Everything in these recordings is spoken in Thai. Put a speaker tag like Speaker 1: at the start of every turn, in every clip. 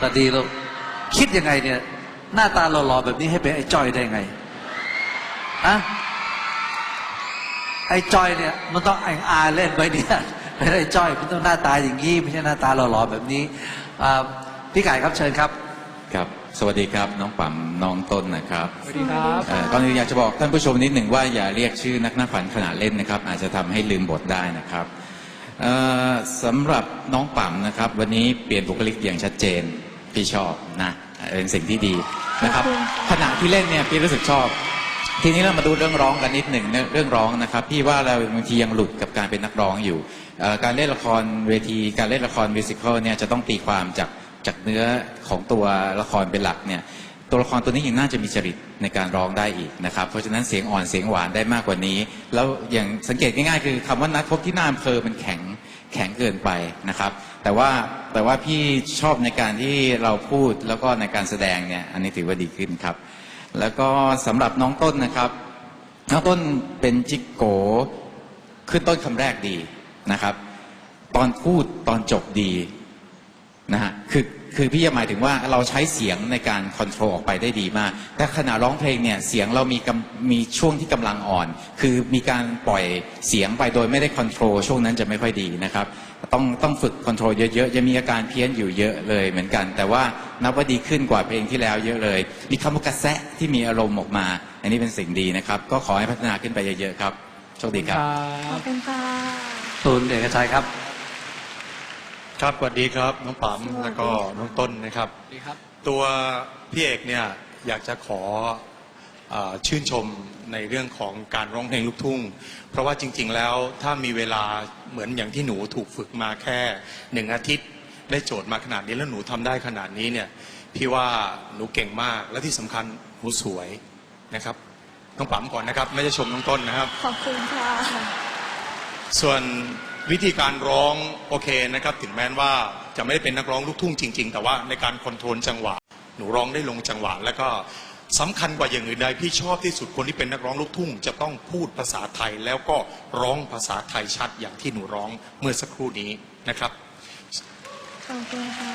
Speaker 1: ตาดีลูกคิดยังไงเนี่ย หน้าตาหล่อๆแบบนี้ให้เป็นไอ้จ้อยได้ไงอะไอ้จ้อยเนี่ย มันต้องไอ้อาเล่นไว้เนี่ยเป็นไอ้จ้อยมันต้องหน้าตาอย่างนี้ไม่ใช่หน้าตาหล่อๆแบบนี้อ่าพี่ไก่ครับเชิญครับ
Speaker 2: ครับ สวัสดีครับน้องปั๊มน้องต้นนะครับ
Speaker 3: สวัสดีครับ
Speaker 2: เอ่อก่อนอื่นอยากจะบอกท่านผู้ชมนิดหนึ่งว่าอย่าเรียกชื่อนักหน้าฝันขณะเล่นนะครับ อาจจะทำให้ลืมบทได้นะครับเอ่อสำหรับน้องปั๊มนะครับ วันนี้เปลี่ยนบุคลิกอย่างชัดเจน พี่ชอบนะเป็นสิ่งที่ดีนะครับ
Speaker 4: ขอบคุณค่ะ
Speaker 2: ขณะที่เล่นเนี่ยพี่รู้สึกชอบ ทีนี้เรามาดูเรื่องร้องกันนิดหนึ่งเรื่องร้องนะครับ พี่ว่าเราบางทียังหลุดกับการเป็นนักร้องอยู่เอ่อการเล่นละครเวทีการเล่นละครมิวสิควลเนี่ยจะต้องตีความจากจากเนื้อของตัวละครเป็นหลักเนี่ยตัวละครตัวนี้ยังน่าจะมีจริตในการร้องได้อีกนะครับ เพราะฉะนั้นเสียงอ่อนเสียงหวานได้มากกว่านี้ แล้วอย่างสังเกตง่ายๆ คือคำว่านัดพบที่หน้าอำเภอมันแข็ง แข็งเกินไปนะครับ แต่ว่าแต่ว่าพี่ชอบในการที่เราพูดแล้วก็ในการแสดงเนี่ยอันนี้ถือว่าดีขึ้นครับ แล้วก็สำหรับน้องต้นนะครับน้องต้นเป็นจิกโกขึ้นต้นคำแรกดีนะครับ ตอนพูดตอนจบดี นะฮะคือคือพี่จะหมายถึงว่าเราใช้เสียงในการคอนโทรลออกไปได้ดีมาก แต่ขณะร้องเพลงเนี่ยเสียงเรามีกำมีช่วงที่กำลังอ่อน คือมีการปล่อยเสียงไปโดยไม่ได้คอนโทรลช่วงนั้นจะไม่ค่อยดีนะครับ ต้องต้องฝึกคอนโทรลเยอะๆ จะมีอาการเพี้ยนอยู่เยอะเลยเหมือนกัน แต่ว่านับว่าดีขึ้นกว่าเพลงที่แล้วเยอะเลย มีคำว่ากระแสะที่มีอารมณ์ออกมา อันนี้เป็นสิ่งดีนะครับ ก็ขอให้พัฒนาขึ้นไปเยอะๆครับโชคดีครับ
Speaker 4: ขอบคุณค่ะ
Speaker 1: ตูนเอกชัยครับ
Speaker 3: ครับสวัสดีครับน้องปั๊ม
Speaker 4: สวัสดี
Speaker 3: แล้วก็น้องต้นนะครับ
Speaker 1: ดีครับ
Speaker 3: ตัวพี่เอกเนี่ยอยากจะขอเออชื่นชมในเรื่องของการร้องเพลงลูกทุ่ง เพราะว่าจริง ๆ แล้วถ้ามีเวลาเหมือนอย่างที่หนูถูกฝึกมาแค่หนึ่งอาทิตย์ ได้โจทย์มาขนาดนี้แล้วหนูทำได้ขนาดนี้เนี่ยพี่ว่าหนูเก่งมากและที่สำคัญหนูสวยนะครับน้องปั๊มก่อนนะครับ ไม่ได้ชมน้องต้นนะครับ
Speaker 4: ขอบคุณค่ะ
Speaker 3: ส่วน วิธีการร้องโอเคนะครับ ถึงแม้ว่าจะไม่ได้เป็นนักร้องลูกทุ่งจริง ๆ แต่ว่าในการคอนโทรลจังหวะ หนูร้องได้ลงจังหวะ แล้วก็สำคัญกว่าอย่างอื่นใดพี่ชอบที่สุดคนที่เป็นนักร้องลูกทุ่ง จะต้องพูดภาษาไทยแล้วก็ร้องภาษาไทยชัดอย่างที่หนูร้องเมื่อสักครู่นี้นะครับ
Speaker 4: ขอบคุณค่ะ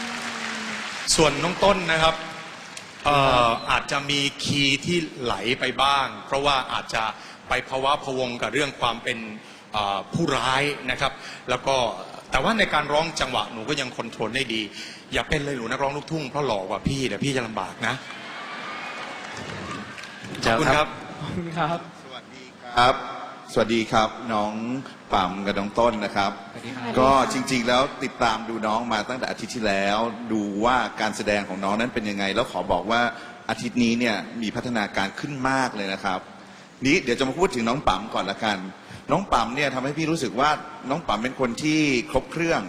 Speaker 3: ส่วนน้องต้นนะครับเอ่ออาจจะมีคีย์ที่ไหลไปบ้าง เพราะว่าอาจจะไปภาวะพะวงกับเรื่องความเป็นเอ่อ ผู้ร้ายนะครับ แล้วก็แต่ว่าในการร้องจังหวะหนูก็ยังคอนโทรลได้ดี อย่าเป็นเลยหนูนักร้องลูกทุ่งเพราะหล่อกว่าพี่เดี๋ยวพี่จะลำบากนะขอบคุณครับ
Speaker 5: ครับ สวัสดีครับน้องปั๊มกับน้องต้นนะครับ ก็จริงๆแล้วติดตามดูน้องมาตั้งแต่อาทิตย์ที่แล้ว ดูว่าการแสดงของน้องนั้นเป็นยังไง แล้วขอบอกว่าอาทิตย์นี้เนี่ยมีพัฒนาการขึ้นมากเลยนะครับ นี้เดี๋ยวจะมาพูดถึงน้องปั๊มก่อนละกัน น้องปั๊มเนี่ยทำให้พี่รู้สึกว่าน้องปั๊มเป็นคนที่ครบเครื่อง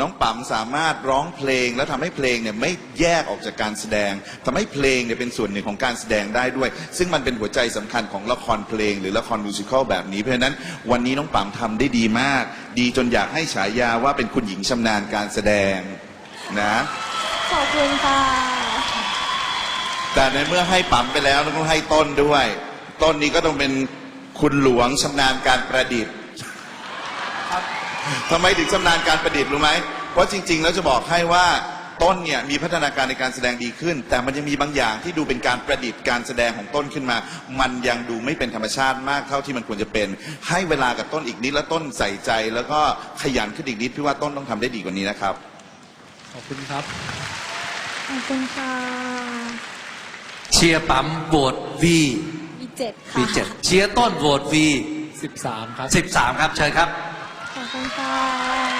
Speaker 5: น้องปั๊มสามารถร้องเพลง แล้วทำให้เพลงเนี่ยไม่แยกออกจากการแสดงทำให้เพลงเนี่ยเป็นส่วนหนึ่งของการแสดงได้ด้วย ซึ่งมันเป็นหัวใจสำคัญของละครเพลง หรือละครมิวสิควลแบบนี้เพราะฉะนั้นวันนี้น้องปั๊มทำได้ดีมาก ดีจนอยากให้ฉายาว่าเป็นคุณหญิงชำนาญการแสดงนะ
Speaker 4: ขอบคุณค่ะ
Speaker 5: แต่ในเมื่อให้ปั๊มไปแล้วต้องให้ต้นด้วย ต้นนี้ก็ต้องเป็น คุณหลวงชำนาญการประดิษฐ์ทำไมถึงชำนาญการประดิษฐ์รู้ไหมเพราะจริง ๆ แล้วจะบอกให้ว่าต้นเนี่ยมีพัฒนาการในการแสดงดีขึ้น แต่มันยังมีบางอย่างที่ดูเป็นการประดิษฐ์การแสดงของต้นขึ้นมา มันยังดูไม่เป็นธรรมชาติมากเท่าที่มันควรจะเป็น ให้เวลากับต้นอีกนิดแล้วต้นใส่ใจ แล้วก็ขยันขึ้นอีกนิดพี่ว่าต้นต้องทำได้ดีกว่านี้นะครับ
Speaker 1: ขอบคุณครับ
Speaker 4: ขอบคุณค่ะ
Speaker 1: เชียร์ปั๊มโหวตวี
Speaker 4: มี เจ็ดค่ะ
Speaker 1: วีเจ็ดเชียร์ต้นโหวตวี
Speaker 6: สิบสามครับ
Speaker 1: สิบสามครับเชิญครับ
Speaker 4: ขอบคุณค่ะ